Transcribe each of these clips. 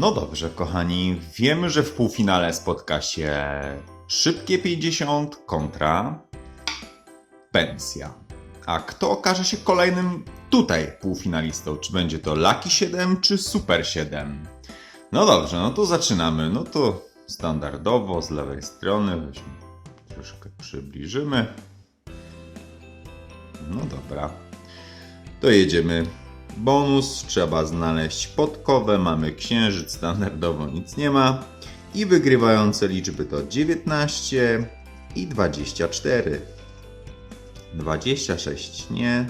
No dobrze, kochani, wiemy, że w półfinale spotka się szybkie 50 kontra pensja. A kto okaże się kolejnym tutaj półfinalistą? Czy będzie to Lucky 7 czy Super 7? No dobrze, no to zaczynamy. No to standardowo z lewej strony weźmy, troszkę przybliżymy. No dobra. To jedziemy. Bonus trzeba znaleźć podkowę. Mamy księżyc, standardowo nic nie ma. I wygrywające liczby to 19 i 24. 26 nie.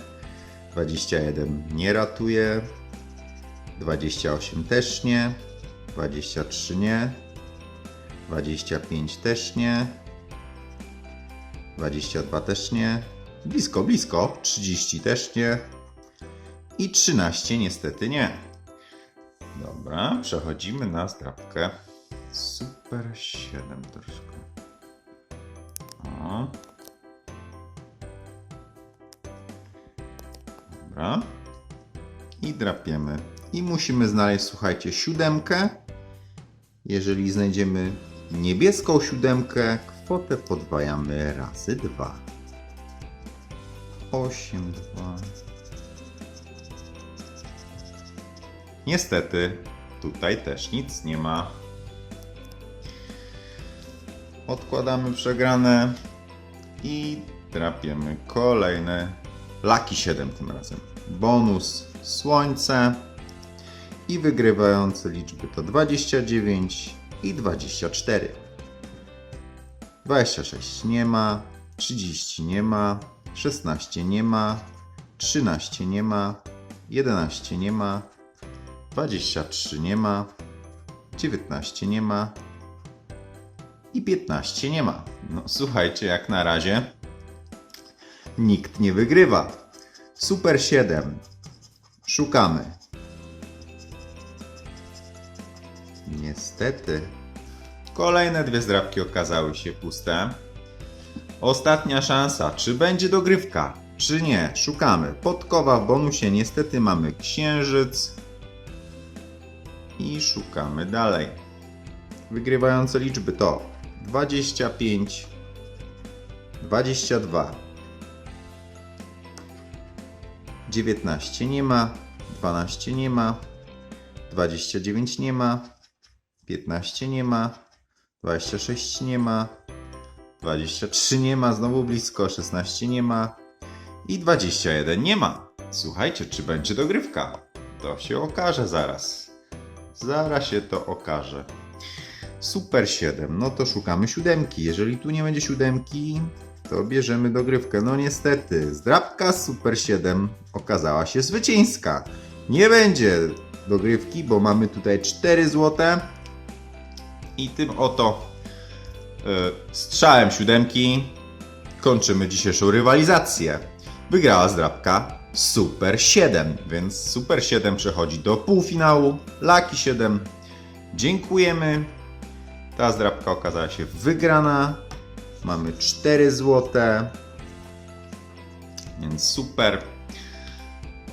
21 nie ratuje. 28 też nie. 23 nie. 25 też nie. 22 też nie. Blisko, blisko. 30 też nie. I 13 niestety nie. Dobra, przechodzimy na zdrabkę. Super 7 troszkę. O. Dobra. I drapiemy. I musimy znaleźć, słuchajcie, siódemkę. Jeżeli znajdziemy niebieską siódemkę, kwotę podwajamy razy dwa. 8, 2. Niestety, tutaj też nic nie ma. Odkładamy przegrane i drapiemy kolejne Lucky 7 tym razem. Bonus słońce i wygrywające liczby to 29 i 24. 26 nie ma, 30 nie ma, 16 nie ma, 13 nie ma, 11 nie ma, 23 nie ma, 19 nie ma i 15 nie ma. No słuchajcie, jak na razie nikt nie wygrywa. Super 7. Szukamy. Niestety. Kolejne dwie zdrabki okazały się puste. Ostatnia szansa. Czy będzie dogrywka? Czy nie? Szukamy. Podkowa w bonusie. Niestety mamy księżyc. I szukamy dalej. Wygrywające liczby to 25, 22, 19 nie ma, 12 nie ma, 29 nie ma, 15 nie ma, 26 nie ma, 23 nie ma, znowu blisko, 16 nie ma i 21 nie ma. Słuchajcie, czy będzie dogrywka? To się okaże zaraz. Zaraz się to okaże. Super 7, no to szukamy siódemki. Jeżeli tu nie będzie siódemki, to bierzemy dogrywkę. No niestety, zdrabka z Super 7 okazała się zwycięska. Nie będzie dogrywki, bo mamy tutaj 4 złote. I tym oto y, strzałem siódemki kończymy dzisiejszą rywalizację. Wygrała zdrabka Super 7, więc Super 7 przechodzi do półfinału. Lucky 7 dziękujemy. Ta zdrabka okazała się wygrana. Mamy 4 złote. Więc super.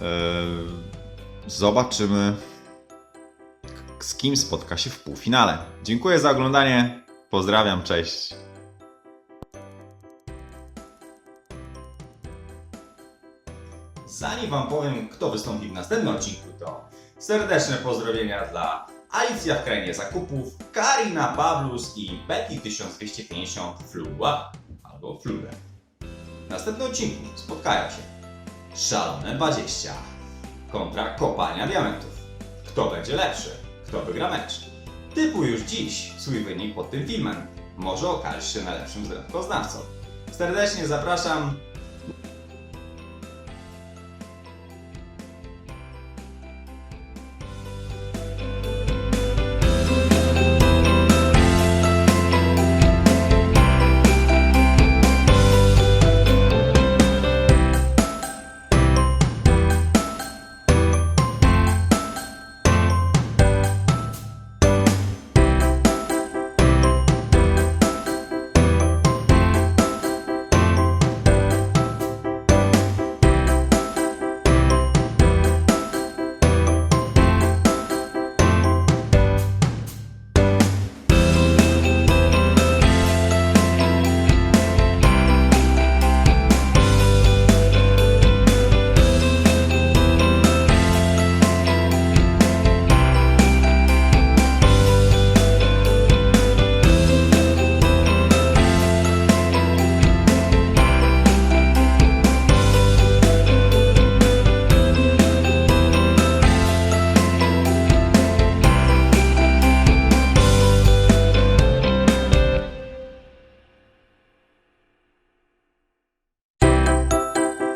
Eee, Zobaczymy, z kim spotka się w półfinale. Dziękuję za oglądanie. Pozdrawiam, cześć. Zanim Wam powiem, kto wystąpi w następnym odcinku, to serdeczne pozdrowienia dla Alicja w krainie zakupów, Karina Pawlus i Betty1250 Flua albo Flure. W następnym odcinku spotkają się Szalone 20 kontra Kopalnia Diamentów. Kto będzie lepszy? Kto wygra mecz? Typuj już dziś swój wynik pod tym filmem. Może okażesz się najlepszym zrębkoznawcą. Serdecznie zapraszam